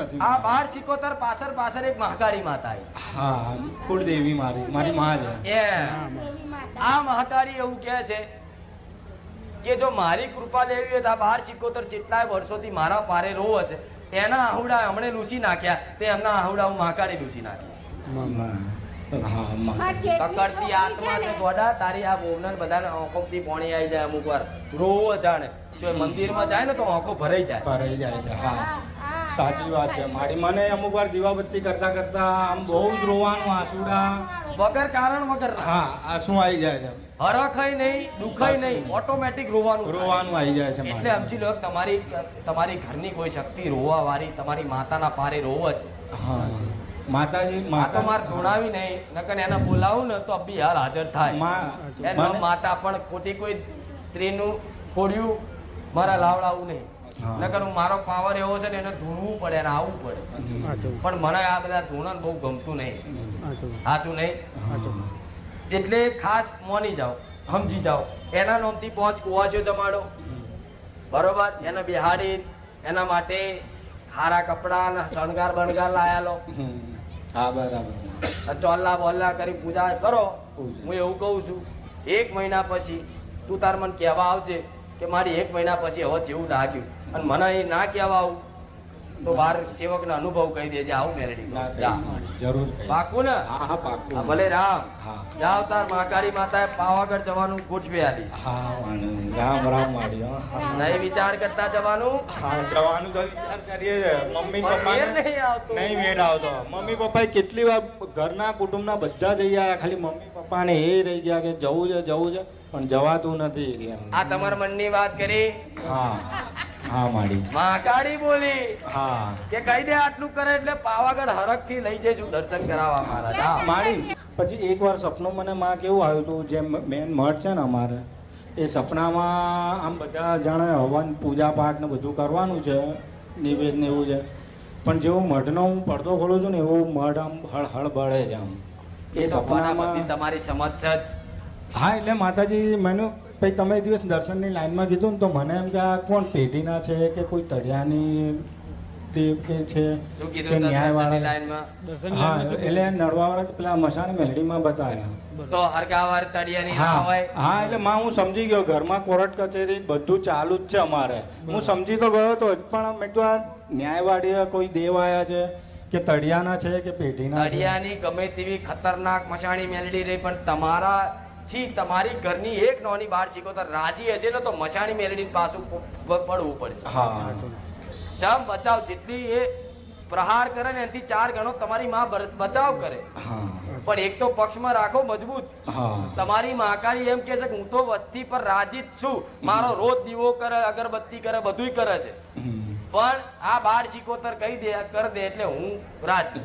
નથી. આ બાર સિકોતર પાછળ પાછળ એક મહાકાળી માતા આવી હા કુળદેવી મારી મારી માં છે. એ આ મહાકાળી એવું કહે છે કે જો મારી કૃપા લેવી હોય તો આ બાર સિકોતર જેટલાય વર્ષોથી મારા પારે રો હશે એના આહુડા હમણે લૂસી નાખ્યા તે એમના આહુડા હું મહાકાળી લૂસી નાખી. હા માં કકડતી આત્મા છે ગોડા તારી આ બોવનર બધાને પોણી આવી જાય અમુક વાર. રોવો જાણે. જો મંદિરમાં જાય ને તો આંખો ભરાઈ જાય. ભરાઈ જાય છે હા. સાચી વાત છે. મારી મને અમુક વાર દીવાબત્તી કરતા કરતા આમ બહુ જ રોવાનું આંસુડા. વગર કારણ વગર હા આંસુ આવી જાય છે? હરખાય નહીં દુખાય નહીં ઓટોમેટિક રોવાનું રોવાનું આવી જાય છે એટલે સમજી લો તમારી તમારી ઘરની કોઈ શક્તિ રોવા વાળી તમારી માતાના પારે રોવો છે. હા. માતાજી માતા. માર ધોણાવી નહીં નકર એને બોલાવું ને તો અભી હાલ હાજર થાય. માતા પણ ખોટી કોઈ સ્ત્રીનું કોડિયું મારા લાવડાવું નહીં. નકર હું મારો પાવર એવો છે ને એને ધૂણવું પડે અને આવવું પડે. પણ મને આ બધા ધૂણન બહુ ગમતું નહીં. સાચું. નહીં? એટલે ખાસ મોની જાઓ સમજી જાઓ. એના નોમથી પાંચ કુવાસીઓ જમાડો. બરોબર? એને બિહાડી એના માટે હારા કપડાં ને શણગાર બણગાર લાયા લો. હા બરાબર. ચોલ્લા બોલ્લા કરી પૂજા કરો. હું એવું કહું છું એક મહિના પછી તું તાર મને કહેવા આવજે કે મારી એક મહિના પછી હવે જેવું લાગ્યું. અને મને એ ના કહેવા આવું. તો બાર સેવકનો અનુભવ કહી દેજે આવું મેલડી ના જરૂર પાકું ને? હા હા પાકું. ભલે રામ. હા. જાવ તાર મહાકાળી માતાએ પાવાગઢ જવાનું ગોઠવી આલી હા રામ રામ હા. નહીં વિચાર કરતા જવાનું? હા જવાનું તો વિચાર કરીએ મમ્મી પપ્પા નહીં આવતો. નહીં મેળ આવતો. મમ્મી પપ્પાએ કેટલી વાર ઘરના કુટુંબના બધા જઈ આવ્યા ખાલી મમ્મી પપ્પાને એ રહી ગયા કે જવું છે જવું છે. પણ જવાતું નથી આ તમારા મનની વાત કરી? હા. હા માડી. મહાકાળી બોલી. હા. કે કહી દે આટલું કરે એટલે પાવાગઢ હરખથી લઈ જઈશું દર્શન કરાવવા મારા. માડી પછી એકવાર સપનું મને માં કેવું આવ્યું હતું જે મેન મઠ છે ને અમારે એ સપનામાં આમ બધા જાણે હવન પૂજા પાઠ ને બધું કરવાનું છે નિવેદ ને એવું છે. પણ જેવું મઢનો હું પડદો ખોલું છું ને એવું મઢ આમ હળ હળ બળે છે આમ. એ સપનામાં તમારી સમજ છે હા એટલે માતાજી મને પછી તમે એ દિવસ દર્શનની લાઈનમાં કીધું ને તો મને એમ કે આ કોણ પેઢીના છે કે કોઈ તળિયાની દેવ કે છે કે ન્યાયવાળા હા એટલે નડવાવાળા પેલા મસાણી મેલડીમાં બતાવ્યા. તો હરગાવાર તળિયાની ના હોય? હા એટલે માં હું સમજી ગયો ઘરમાં કોર્ટ કચેરી બધું ચાલુ જ છે અમારે. હું સમજી તો ગયો તો પણ મેં તો આ ન્યાયવાળી કોઈ દેવ આયા છે કે તળિયાના છે કે પેઢીના છે? તળિયાની ગમે તેવી ખતરનાક મશાણી મેલડી રહી પણ તમારા થી તમારી ઘરની એક નોની બાર શીખો તો રાજી હશે ને તો મશાણી મેલડી પાછું પડવું પડશે. હા. જમ બચાવ જેટલી એ પ્રહાર કરે ને એનાથી ચાર ગણો તમારી માં બચાવ કરે. પણ એક તો પક્ષમાં રાખો મજબૂત. તમારી મહાકાળી એમ કે છે કે હું તો વસ્તી પર રાજી જ છું. મારો રોજ દીવો કરે અગરબત્તી કરે બધુંય કરે છે. પણ આ બાર શીખોતર કહી દે કર દે એટલે હું રાજી.